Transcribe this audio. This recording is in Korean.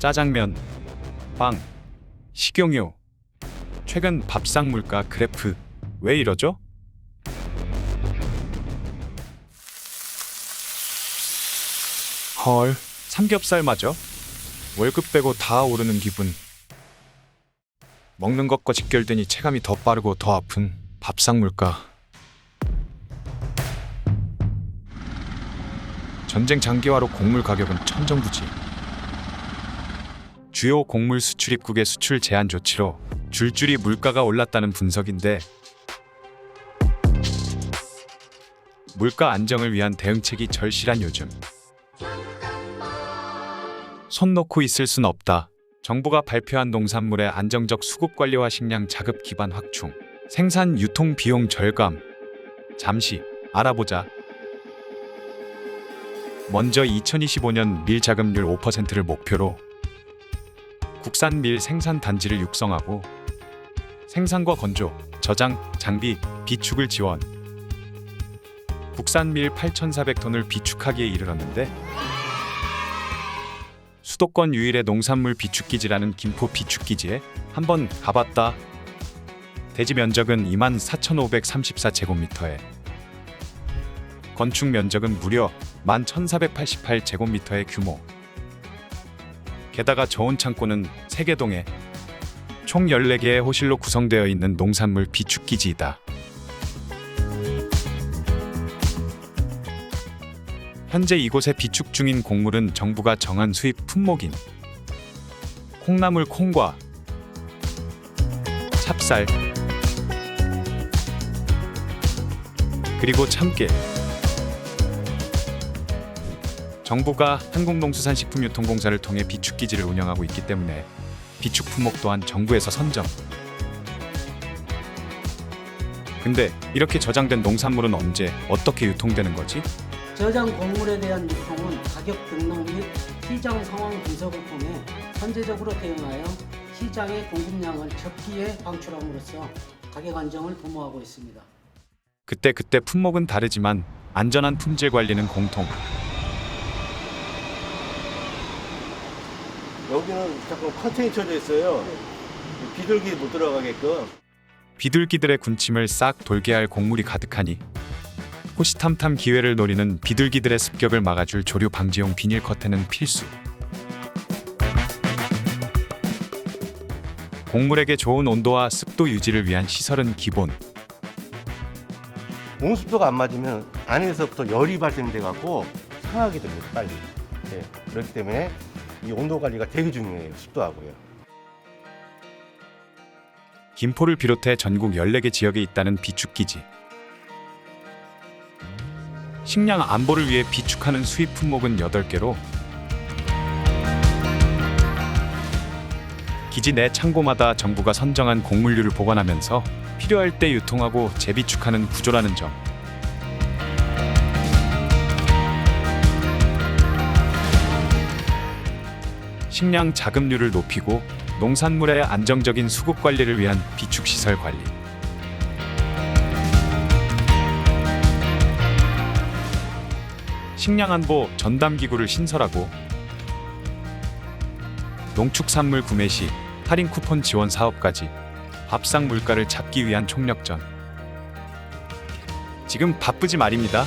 짜장면, 빵, 식용유. 최근 밥상 물가 그래프 왜 이러죠? 헐, 삼겹살 맞아? 월급 빼고 다 오르는 기분. 먹는 것과 직결되니 체감이 더 빠르고 더 아픈 밥상 물가. 전쟁 장기화로 곡물 가격은 천정부지. 주요 곡물 수출입국의 수출 제한 조치로 줄줄이 물가가 올랐다는 분석인데 물가 안정을 위한 대응책이 절실한 요즘. 손 놓고 있을 순 없다. 정부가 발표한 농산물의 안정적 수급 관리와 식량 자급 기반 확충, 생산 유통 비용 절감. 잠시 알아보자. 먼저 2025년 밀 자급률 5%를 목표로 국산 밀 생산 단지를 육성하고 생산과 건조, 저장, 장비, 비축을 지원. 국산 밀 8,400톤을 비축하기에 이르렀는데 수도권 유일의 농산물 비축기지라는 김포 비축기지에 한번 가봤다. 대지 면적은 24,534제곱미터에 건축 면적은 무려 11,488제곱미터의 규모. 게다가 저온 창고는 세개동에 총 14개의 호실로 구성되어 있는 농산물 비축기지이다. 현재 이곳에 비축 중인 곡물은 정부가 정한 수입 품목인 콩나물 콩과 찹쌀 그리고 참깨 정부가 한국농수산식품유통공사를 통해 비축기지를 운영하고 있기 때문에 비축 품목 또한 정부에서 선정 근데 이렇게 저장된 농산물은 언제 어떻게 유통되는 거지? 저장 곡물에 대한 유통은 가격 등록 및 시장 상황 분석을 통해 선제적으로 대응하여 시장의 공급량을 적기에 방출함으로써 가격 안정을 도모하고 있습니다. 그때 그때 품목은 다르지만 안전한 품질 관리는 공통. 여기는 잠깐 컨테이너 쳐져 있어요. 비둘기 못 들어가게끔. 비둘기들의 군침을 싹 돌게 할 곡물이 가득하니 호시탐탐 기회를 노리는 비둘기들의 습격을 막아줄 조류 방지용 비닐 커튼은 필수. 곡물에게 좋은 온도와 습도 유지를 위한 시설은 기본. 온습도가 안 맞으면 안에서부터 열이 발생돼 갖고 상하게 됩니다. 빨리. 네, 그렇기 때문에 이 온도 관리가 되게 중요해요. 습도하고요. 김포를 비롯해 전국 14개 지역에 있다는 비축기지. 식량 안보를 위해 비축하는 수입 품목은 8개로 기지 내 창고마다 정부가 선정한 곡물류를 보관하면서 필요할 때 유통하고 재비축하는 구조라는 점. 식량 자급률을 높이고 농산물의 안정적인 수급 관리를 위한 비축 시설 관리. 식량 안보 전담 기구를 신설하고 농축산물 구매 시 할인 쿠폰 지원 사업까지 밥상 물가를 잡기 위한 총력전. 지금 바쁘지 말입니다.